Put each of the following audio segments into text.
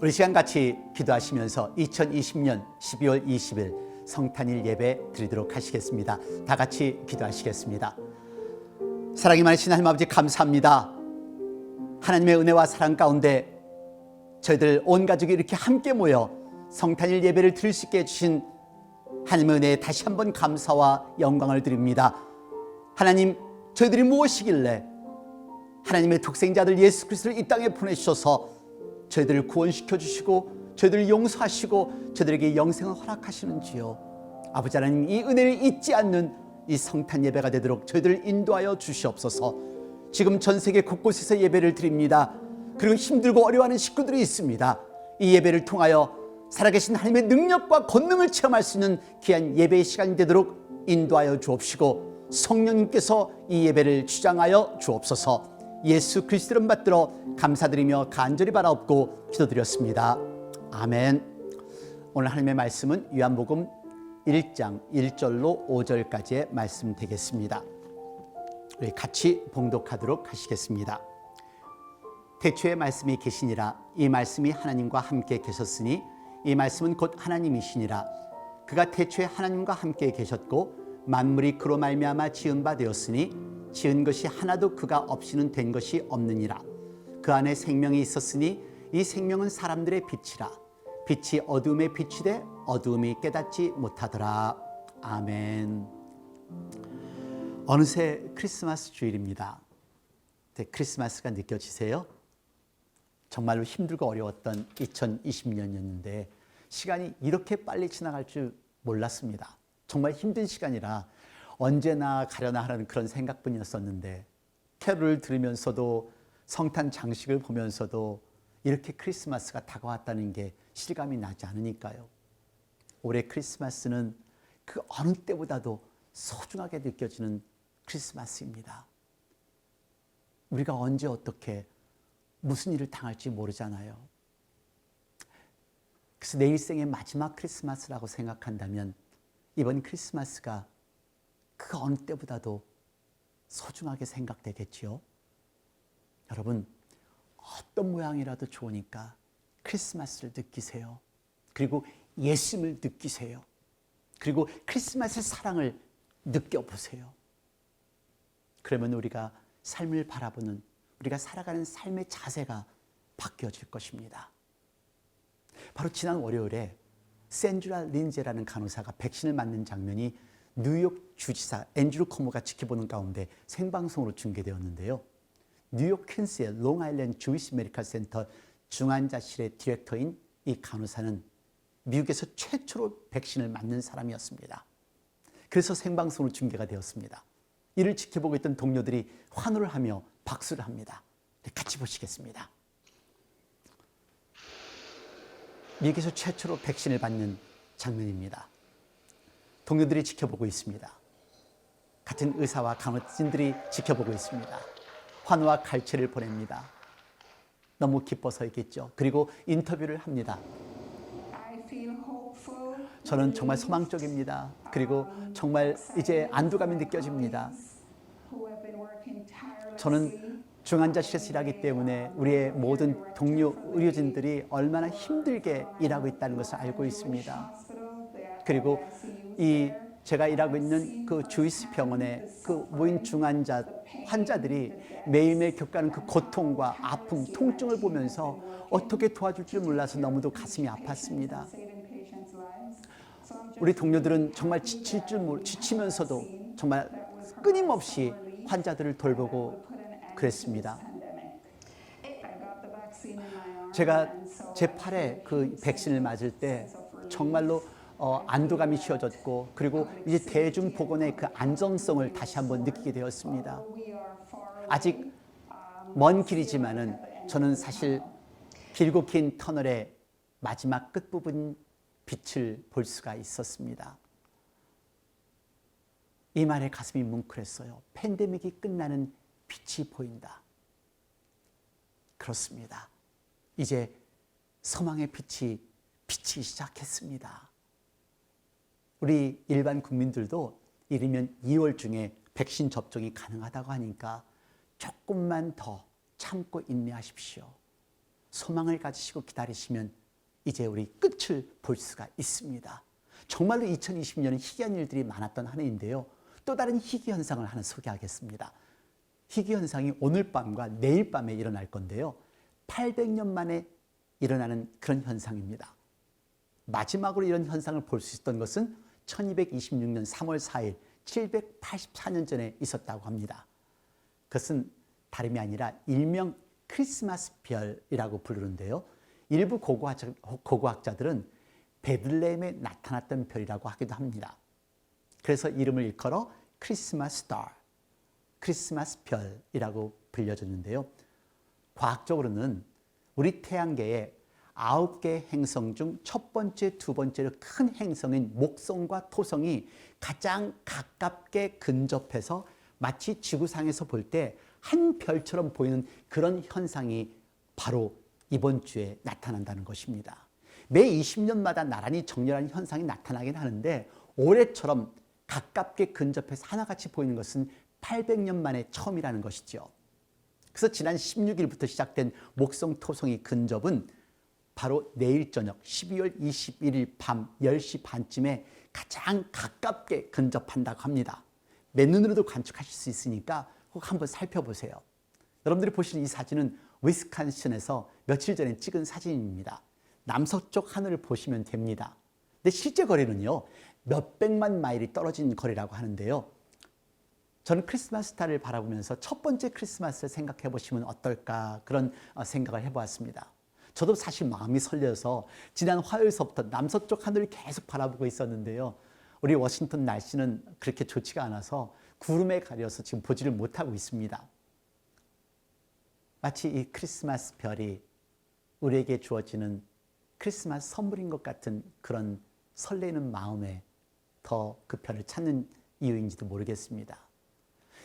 우리 시간 같이 기도하시면서 2020년 12월 20일 성탄일 예배 드리도록 하시겠습니다. 다 같이 기도하시겠습니다. 사랑이 많으신 하나님 아버지 감사합니다. 하나님의 은혜와 사랑 가운데 저희들 온 가족이 이렇게 함께 모여 성탄일 예배를 드릴 수 있게 해주신 하나님의 은혜에 다시 한번 감사와 영광을 드립니다. 하나님, 저희들이 무엇이길래 하나님의 독생자들 예수 그리스도를 이 땅에 보내주셔서 저희들을 구원시켜 주시고 저희들을 용서하시고 저희들에게 영생을 허락하시는지요. 아버지 하나님 이 은혜를 잊지 않는 이 성탄 예배가 되도록 저희들을 인도하여 주시옵소서. 지금 전 세계 곳곳에서 예배를 드립니다. 그리고 힘들고 어려워하는 식구들이 있습니다. 이 예배를 통하여 살아계신 하나님의 능력과 권능을 체험할 수 있는 귀한 예배의 시간이 되도록 인도하여 주옵시고 성령님께서 이 예배를 주장하여 주옵소서. 예수 그리스도를 받들어 감사드리며 간절히 바라옵고 기도드렸습니다. 아멘. 오늘 하나님의 말씀은 요한복음 1장 1절로 5절까지의 말씀 되겠습니다. 우리 같이 봉독하도록 하시겠습니다. 태초에 말씀이 계시니라 이 말씀이 하나님과 함께 계셨으니 이 말씀은 곧 하나님이시니라 그가 태초에 하나님과 함께 계셨고 만물이 그로 말미암아 지은 바 되었으니 지은 것이 하나도 그가 없이는 된 것이 없느니라. 그 안에 생명이 있었으니 이 생명은 사람들의 빛이라. 빛이 어둠에 비치되 어둠이 깨닫지 못하더라. 아멘. 어느새 크리스마스 주일입니다. 네, 크리스마스가 느껴지세요? 정말로 힘들고 어려웠던 2020년이었는데 시간이 이렇게 빨리 지나갈 줄 몰랐습니다. 정말 힘든 시간이라 언제나 가려나 하는 그런 생각뿐이었었는데 캐롤을 들으면서도 성탄 장식을 보면서도 이렇게 크리스마스가 다가왔다는 게 실감이 나지 않으니까요. 올해 크리스마스는 그 어느 때보다도 소중하게 느껴지는 크리스마스입니다. 우리가 언제 어떻게 무슨 일을 당할지 모르잖아요. 그래서 내 일생의 마지막 크리스마스라고 생각한다면 이번 크리스마스가 그 어느 때보다도 소중하게 생각되겠지요. 여러분, 어떤 모양이라도 좋으니까 크리스마스를 느끼세요. 그리고 예수님을 느끼세요. 그리고 크리스마스의 사랑을 느껴보세요. 그러면 우리가 삶을 바라보는 우리가 살아가는 삶의 자세가 바뀌어질 것입니다. 바로 지난 월요일에 샌드라 린제라는 간호사가 백신을 맞는 장면이 뉴욕 주지사 앤드루 커머가 지켜보는 가운데 생방송으로 중계되었는데요. 뉴욕 퀸스의 롱아일랜드 주이시 메디컬 센터 중환자실의 디렉터인 이 간호사는 미국에서 최초로 백신을 맞는 사람이었습니다. 그래서 생방송으로 중계가 되었습니다. 이를 지켜보고 있던 동료들이 환호를 하며 박수를 합니다. 네, 같이 보시겠습니다. 미국에서 최초로 백신을 받는 장면입니다. 동료들이 지켜보고 있습니다. 같은 의사와 간호진들이 지켜보고 있습니다. 환호와 갈채를 보냅니다. 너무 기뻐서있겠죠. 그리고 인터뷰를 합니다. 저는 정말 소망적입니다. 그리고 정말 이제 안도감이 느껴집니다. 저는 중환자실에서 일하기 때문에 우리의 모든 동료 의료진들이 얼마나 힘들게 일하고 있다는 것을 알고 있습니다. 그리고 이 제가 일하고 있는 그 주이스 병원의 그 무인 중환자 환자들이 매일매일 겪는 그 고통과 아픔, 통증을 보면서 어떻게 도와줄 줄 몰라서 너무도 가슴이 아팠습니다. 우리 동료들은 정말 지칠 줄 모르, 지치면서도 정말 끊임없이 환자들을 돌보고 그랬습니다. 제가 제 팔에 그 백신을 맞을 때 정말로 어, 안도감이 쉬어졌고 그리고 이제 대중 보건의 그 안정성을 다시 한번 느끼게 되었습니다. 아직 먼 길이지만은 저는 사실 길고 긴 터널의 마지막 끝부분 빛을 볼 수가 있었습니다. 이 말에 가슴이 뭉클했어요. 팬데믹이 끝나는 빛이 보인다. 그렇습니다. 이제 소망의 빛이 비치기 시작했습니다. 우리 일반 국민들도 이르면 2월 중에 백신 접종이 가능하다고 하니까 조금만 더 참고 인내하십시오. 소망을 가지시고 기다리시면 이제 우리 끝을 볼 수가 있습니다. 정말로 2020년은 희귀한 일들이 많았던 한 해인데요. 또 다른 희귀 현상을 하나 소개하겠습니다. 희귀 현상이 오늘 밤과 내일 밤에 일어날 건데요. 800년 만에 일어나는 그런 현상입니다. 마지막으로 이런 현상을 볼 수 있었던 것은 1226년 3월 4일 784년 전에 있었다고 합니다. 그것은 다름이 아니라 일명 크리스마스 별이라고 부르는데요. 일부 고고학자, 고고학자 들은 베들레헴에 나타났던 별이라고 하기도 합니다. 그래서 이름을 일컬어 크리스마스 스타, 크리스마스 별이라고 불려졌는데요. 과학적으로는 우리 태양계의 아홉 개 행성 중 첫 번째, 두 번째로 큰 행성인 목성과 토성이 가장 가깝게 근접해서 마치 지구상에서 볼 때 한 별처럼 보이는 그런 현상이 바로 이번 주에 나타난다는 것입니다. 매 20년마다 나란히 정렬한 현상이 나타나긴 하는데 올해처럼 가깝게 근접해서 하나같이 보이는 것은 800년 만에 처음이라는 것이죠. 그래서 지난 16일부터 시작된 목성 토성이 근접은 바로 내일 저녁 12월 21일 밤 10시 반쯤에 가장 가깝게 근접한다고 합니다. 맨눈으로도 관측하실 수 있으니까 꼭 한번 살펴보세요. 여러분들이 보시는 이 사진은 위스칸신에서 며칠 전에 찍은 사진입니다. 남서쪽 하늘을 보시면 됩니다. 근데 실제 거리는요, 몇백만 마일이 떨어진 거리라고 하는데요. 저는 크리스마스 스타를 바라보면서 첫 번째 크리스마스를 생각해 보시면 어떨까 그런 어, 생각을 해 보았습니다. 저도 사실 마음이 설려서 지난 화요일서부터 남서쪽 하늘을 계속 바라보고 있었는데요. 우리 워싱턴 날씨는 그렇게 좋지가 않아서 구름에 가려서 지금 보지를 못하고 있습니다. 마치 이 크리스마스 별이 우리에게 주어지는 크리스마스 선물인 것 같은 그런 설레는 마음에 더 그 별을 찾는 이유인지도 모르겠습니다.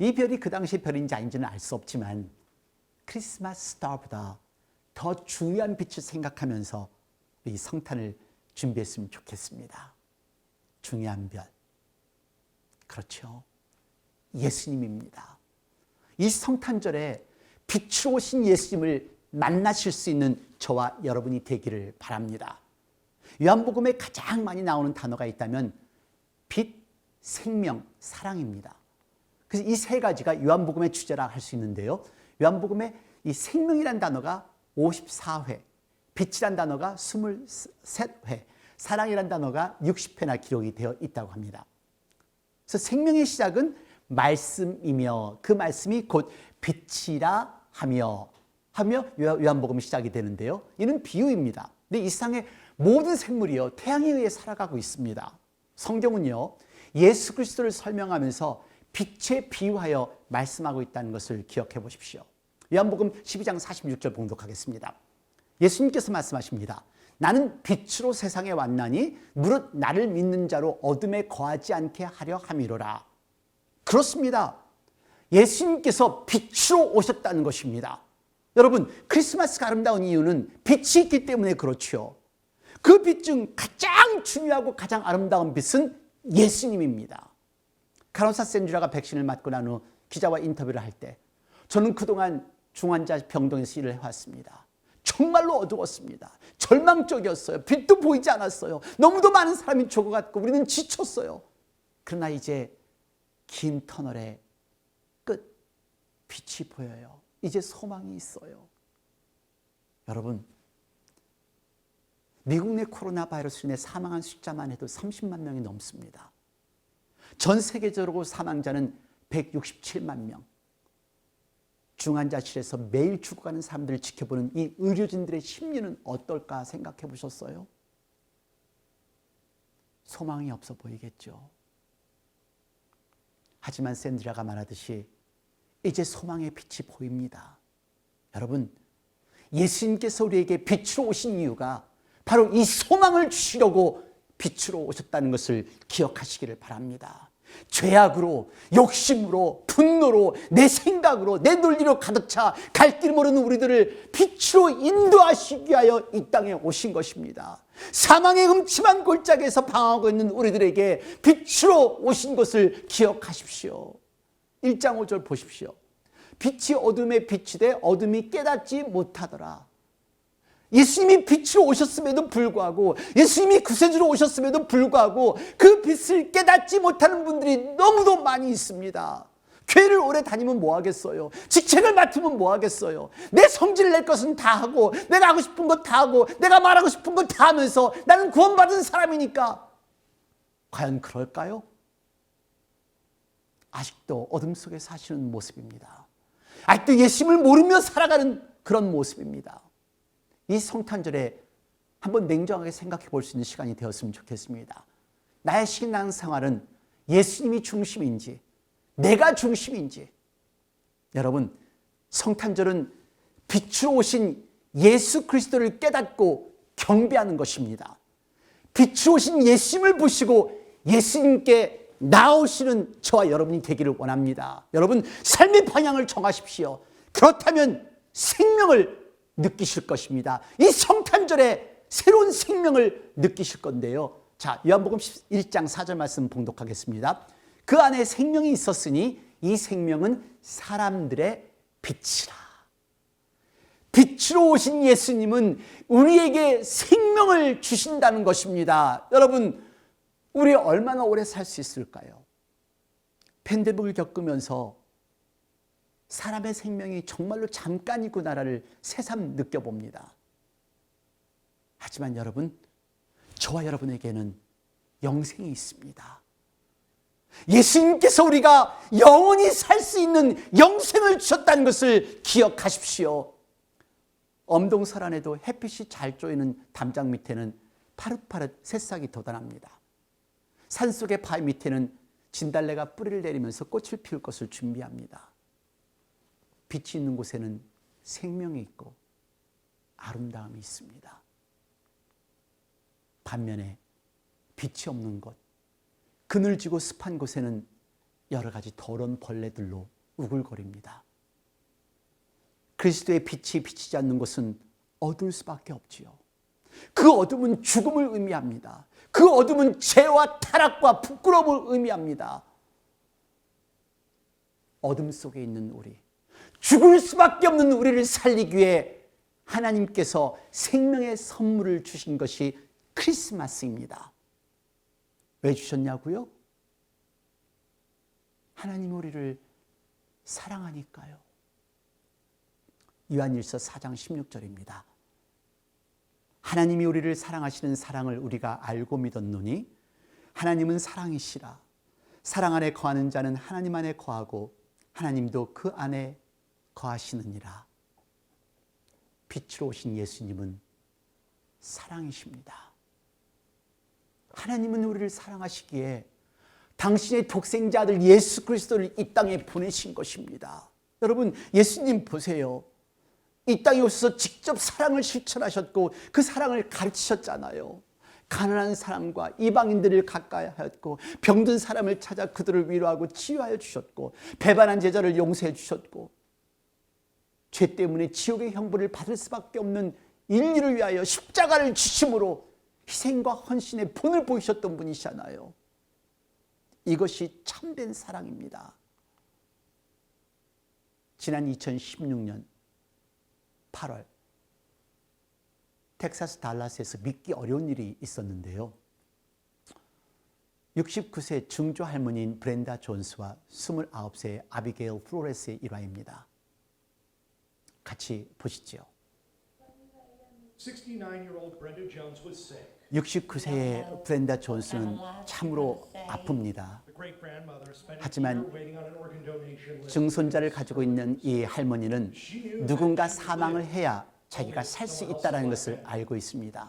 이 별이 그 당시 별인지 아닌지는 알 수 없지만 크리스마스 스타보다 더 중요한 빛을 생각하면서 이 성탄을 준비했으면 좋겠습니다. 중요한 별. 그렇죠. 예수님입니다. 이 성탄절에 빛으로 오신 예수님을 만나실 수 있는 저와 여러분이 되기를 바랍니다. 요한복음에 가장 많이 나오는 단어가 있다면 빛, 생명, 사랑입니다. 그래서 이 세 가지가 요한복음의 주제라 할 수 있는데요. 요한복음에 이 생명이란 단어가 54회, 빛이란 단어가 23회, 사랑이란 단어가 60회나 기록이 되어 있다고 합니다. 그래서 생명의 시작은 말씀이며 그 말씀이 곧 빛이라 하며 하며 요한복음이 시작이 되는데요. 이는 비유입니다. 근데 이 세상의 모든 생물이요 태양에 의해 살아가고 있습니다. 성경은요 예수 그리스도를 설명하면서 빛에 비유하여 말씀하고 있다는 것을 기억해 보십시오. 요한복음 12장 46절 봉독하겠습니다. 예수님께서 말씀하십니다. 나는 빛으로 세상에 왔나니 무릇 나를 믿는 자로 어둠에 거하지 않게 하려 함이로라. 그렇습니다. 예수님께서 빛으로 오셨다는 것입니다. 여러분, 크리스마스가 아름다운 이유는 빛이 있기 때문에 그렇죠. 그빛 중 가장 중요하고 가장 아름다운 빛은 예수님입니다. 카로사 샌드라가 백신을 맞고 난 후 기자와 인터뷰를 할 때 저는 그동안 중환자 병동에서 일을 해왔습니다. 정말로 어두웠습니다. 절망적이었어요. 빛도 보이지 않았어요. 너무도 많은 사람이 죽어갔고 우리는 지쳤어요. 그러나 이제 긴 터널의 끝 빛이 보여요. 이제 소망이 있어요. 여러분, 미국 내 코로나 바이러스로 인해 사망한 숫자만 해도 30만 명이 넘습니다. 전 세계적으로 사망자는 167만 명. 중환자실에서 매일 죽어가는 사람들을 지켜보는 이 의료진들의 심리는 어떨까 생각해 보셨어요? 소망이 없어 보이겠죠. 하지만 샌드라가 말하듯이 이제 소망의 빛이 보입니다. 여러분, 예수님께서 우리에게 빛으로 오신 이유가 바로 이 소망을 주시려고 빛으로 오셨다는 것을 기억하시기를 바랍니다. 죄악으로, 욕심으로, 분노로, 내 생각으로, 내 논리로 가득 차 갈 길 모르는 우리들을 빛으로 인도하시기 위하여 이 땅에 오신 것입니다. 사망의 음침한 골짜기에서 방황하고 있는 우리들에게 빛으로 오신 것을 기억하십시오. 1장 5절 보십시오. 빛이 어둠에 빛이 돼 어둠이 깨닫지 못하더라. 예수님이 빛으로 오셨음에도 불구하고 예수님이 구세주로 오셨음에도 불구하고 그 빛을 깨닫지 못하는 분들이 너무도 많이 있습니다. 교회를 오래 다니면 뭐 하겠어요? 직책을 맡으면 뭐 하겠어요? 내 성질 낼 것은 다 하고 내가 하고 싶은 것 다 하고 내가 말하고 싶은 것 다 하면서 나는 구원받은 사람이니까 과연 그럴까요? 아직도 어둠 속에 사시는 모습입니다. 아직도 예수님을 모르며 살아가는 그런 모습입니다. 이 성탄절에 한번 냉정하게 생각해 볼 수 있는 시간이 되었으면 좋겠습니다. 나의 신앙 생활은 예수님이 중심인지, 내가 중심인지. 여러분, 성탄절은 빛으로 오신 예수 그리스도를 깨닫고 경배하는 것입니다. 빛으로 오신 예수님을 보시고 예수님께 나오시는 저와 여러분이 되기를 원합니다. 여러분, 삶의 방향을 정하십시오. 그렇다면 생명을 느끼실 것입니다. 이 성탄절에 새로운 생명을 느끼실 건데요. 자, 요한복음 1장 4절 말씀 봉독하겠습니다. 그 안에 생명이 있었으니 이 생명은 사람들의 빛이라. 빛으로 오신 예수님은 우리에게 생명을 주신다는 것입니다. 여러분, 우리 얼마나 오래 살 수 있을까요? 팬데믹을 겪으면서 사람의 생명이 정말로 잠깐이구나를 새삼 느껴봅니다. 하지만 여러분, 저와 여러분에게는 영생이 있습니다. 예수님께서 우리가 영원히 살 수 있는 영생을 주셨다는 것을 기억하십시오. 엄동설 안에도 햇빛이 잘 쪼이는 담장 밑에는 파릇파릇 새싹이 돋아납니다. 산속의 바위 밑에는 진달래가 뿌리를 내리면서 꽃을 피울 것을 준비합니다. 빛이 있는 곳에는 생명이 있고 아름다움이 있습니다. 반면에 빛이 없는 곳, 그늘지고 습한 곳에는 여러 가지 더러운 벌레들로 우글거립니다. 그리스도의 빛이 비치지 않는 곳은 어두울 수밖에 없지요. 그 어둠은 죽음을 의미합니다. 그 어둠은 죄와 타락과 부끄러움을 의미합니다. 어둠 속에 있는 우리, 죽을 수밖에 없는 우리를 살리기 위해 하나님께서 생명의 선물을 주신 것이 크리스마스입니다. 왜 주셨냐고요? 하나님 우리를 사랑하니까요. 요한일서 4장 16절입니다. 하나님이 우리를 사랑하시는 사랑을 우리가 알고 믿었노니 하나님은 사랑이시라. 사랑 안에 거하는 자는 하나님 안에 거하고 하나님도 그 안에 거하시느니라. 빛으로 오신 예수님은 사랑이십니다. 하나님은 우리를 사랑하시기에 당신의 독생자 아들 예수 그리스도를 이 땅에 보내신 것입니다. 여러분, 예수님 보세요. 이 땅에 오셔서 직접 사랑을 실천하셨고 그 사랑을 가르치셨잖아요. 가난한 사람과 이방인들을 가까이 하였고 병든 사람을 찾아 그들을 위로하고 치유하여 주셨고 배반한 제자를 용서해 주셨고 죄 때문에 지옥의 형벌을 받을 수밖에 없는 인류를 위하여 십자가를 지심으로 희생과 헌신의 본을 보이셨던 분이시잖아요. 이것이 참된 사랑입니다. 지난 2016년 8월 텍사스 달라스에서 믿기 어려운 일이 있었는데요. 69세 중조 할머니인 브렌다 존스와 29세 아비게일 플로레스의 일화입니다. 같이 보시죠. 69-year-old Brenda Jones was sick. 69세의 브렌다 존스는 참으로 아픕니다. 하지만. 증손자를 가지고 있는 이 할머니는 누군가 사망을 해야 자기가 살 수 있다는 것을 알고 있습니다.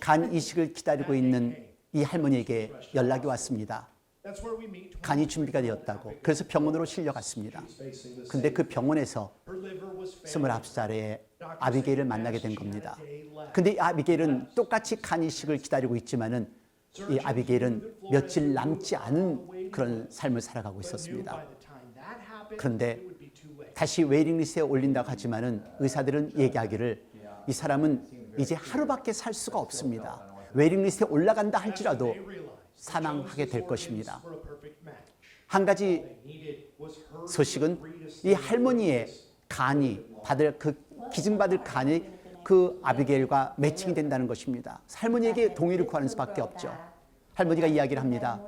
간 이식을 기다리고 있는 이 할머니에게 연락이 왔습니다. 간이 준비가 되었다고. 그래서 병원으로 실려갔습니다. 근데 그 병원에서 Her liver was failing. 29살의 아비게일을 만나게 된 겁니다. 근데 이 아비게일은 똑같이 간 이식을 기다리고 있지만은 이 아비게일은 며칠 남지 않은 그런 삶을 살아가고 있었습니다. 그런데. 다시 웨이팅 리스트에 올린다고 하지만은 의사들은 얘기하기를 이 사람은 이제 하루밖에 살 수가 없습니다. 웨이팅 리스트에 올라간다 할지라도 사망하게 될 것입니다. 한 가지 소식은 이 할머니의 간이 받을 그 기증받을 간이 그 아비게일과 매칭이 된다는 것입니다. 할머니에게 동의를 구하는 수밖에 없죠. 할머니가 이야기를 합니다.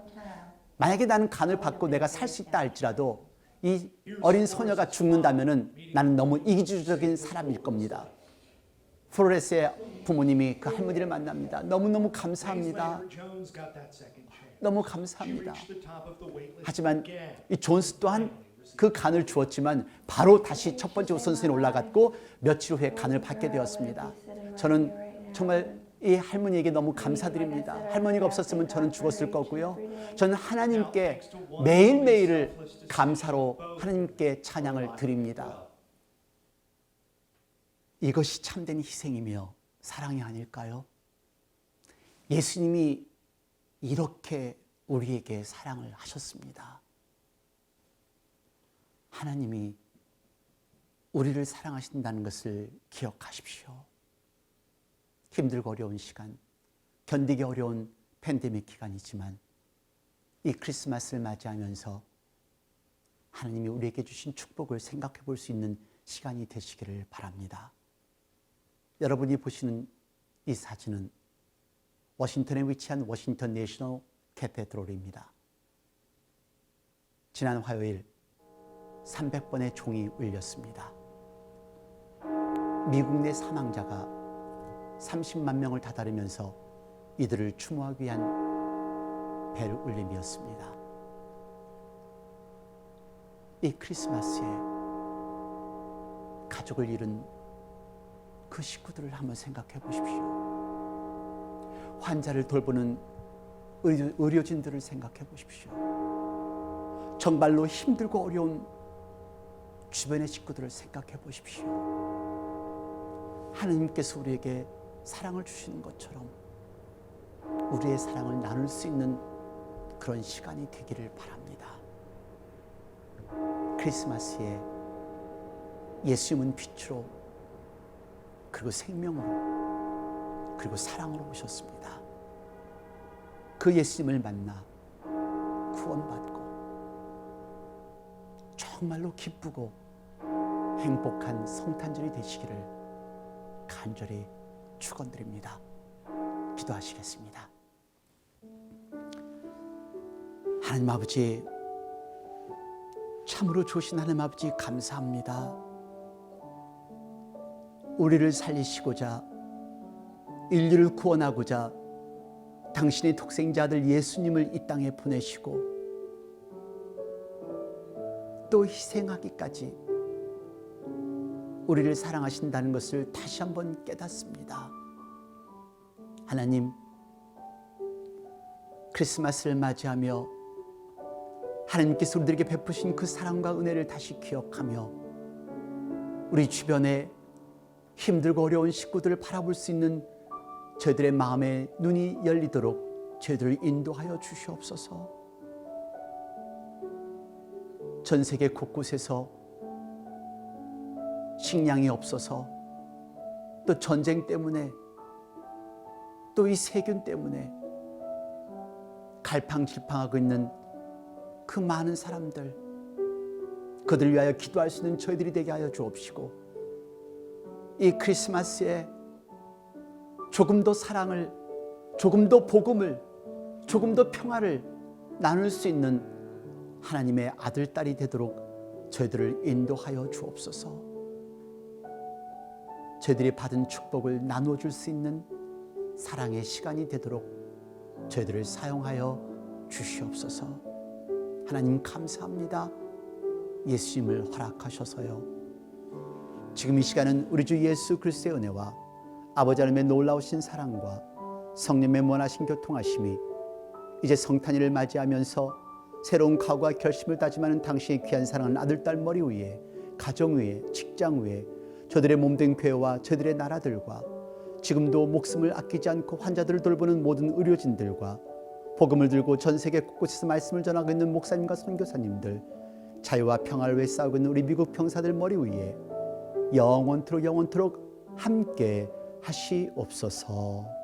만약에 나는 간을 받고 내가 살 수 있다 할지라도 이 어린 소녀가 죽는다면은 나는 너무 이기주의적인 사람일 겁니다. 플로레스의 부모님이 그 할머니를 만납니다. 너무너무 감사합니다. 너무 감사합니다. 하지만. 이 존스 또한 그 간을 주었지만 바로 다시 첫 번째 우선순위에 올라갔고 며칠 후에 간을 받게 되었습니다. 저는 정말 이 할머니에게 너무 감사드립니다. 할머니가 없었으면 저는 죽었을 거고요. 저는 하나님께 매일매일을 감사로 하나님께 찬양을 드립니다. 이것이 참된 희생이며 사랑이 아닐까요? 예수님이 이렇게 우리에게 사랑을 하셨습니다. 하나님이 우리를 사랑하신다는 것을 기억하십시오. 힘들고 어려운 시간, 견디기 어려운 팬데믹 기간이지만 이 크리스마스를 맞이하면서 하나님이 우리에게 주신 축복을 생각해 볼 수 있는 시간이 되시기를 바랍니다. 여러분이 보시는 이 사진은 워싱턴에 위치한 워싱턴 내셔널 캐테드롤입니다. 지난 화요일 300번의 종이 울렸습니다. 미국 내 사망자가 30만 명을 다다르면서 이들을 추모하기 위한 벨 울림이었습니다. 이 크리스마스에 가족을 잃은 그 식구들을 한번 생각해 보십시오. 환자를 돌보는 의료, 의료진들을 생각해 보십시오. 정말로 힘들고 어려운 주변의 식구들을 생각해 보십시오. 하나님께서 우리에게 사랑을 주시는 것처럼 우리의 사랑을 나눌 수 있는 그런 시간이 되기를 바랍니다. 크리스마스에 예수님은 빛으로 그리고 생명으로 그리고 사랑으로 오셨습니다. 그 예수님을 만나 구원받고 정말로 기쁘고 행복한 성탄절이 되시기를 간절히 축원드립니다. 기도하시겠습니다. 하나님 아버지 참으로 좋으신 하나님 아버지 감사합니다. 우리를 살리시고자 인류를 구원하고자 당신의 독생자들 예수님을 이 땅에 보내시고 또 희생하기까지 우리를 사랑하신다는 것을 다시 한번 깨닫습니다. 하나님, 크리스마스를 맞이하며 하나님께서 우리들에게 베푸신 그 사랑과 은혜를 다시 기억하며 우리 주변에 힘들고 어려운 식구들을 바라볼 수 있는 저희들의 마음의 눈이 열리도록 저희들을 인도하여 주시옵소서. 전 세계 곳곳에서 식량이 없어서 또 전쟁 때문에 또 이 세균 때문에 갈팡질팡하고 있는 그 많은 사람들 그들을 위하여 기도할 수 있는 저희들이 되게 하여 주옵시고 이 크리스마스에 조금 더 사랑을 조금 더 복음을 조금 더 평화를 나눌 수 있는 하나님의 아들 딸이 되도록 저희들을 인도하여 주옵소서. 저희들이 받은 축복을 나눠 줄 수 있는 사랑의 시간이 되도록 저희들을 사용하여 주시옵소서. 하나님 감사합니다. 예수님을 허락하셔서요. 지금 이 시간은 우리 주 예수 그리스도의 은혜와 아버지 하나님의 놀라우신 사랑과 성령의 원하신 교통하심이 이제 성탄일을 맞이하면서 새로운 각오와 결심을 다짐하는 당신의 귀한 사랑하는 아들 딸 머리 위에 가정 위에 직장 위에 저들의 몸된 교회와 저들의 나라들과 지금도 목숨을 아끼지 않고 환자들을 돌보는 모든 의료진들과 복음을 들고 전 세계 곳곳에서 말씀을 전하고 있는 목사님과 선교사님들 자유와 평화를 위해 싸우고 있는 우리 미국 병사들 머리 위에 영원토록 영원토록 함께 하시옵소서.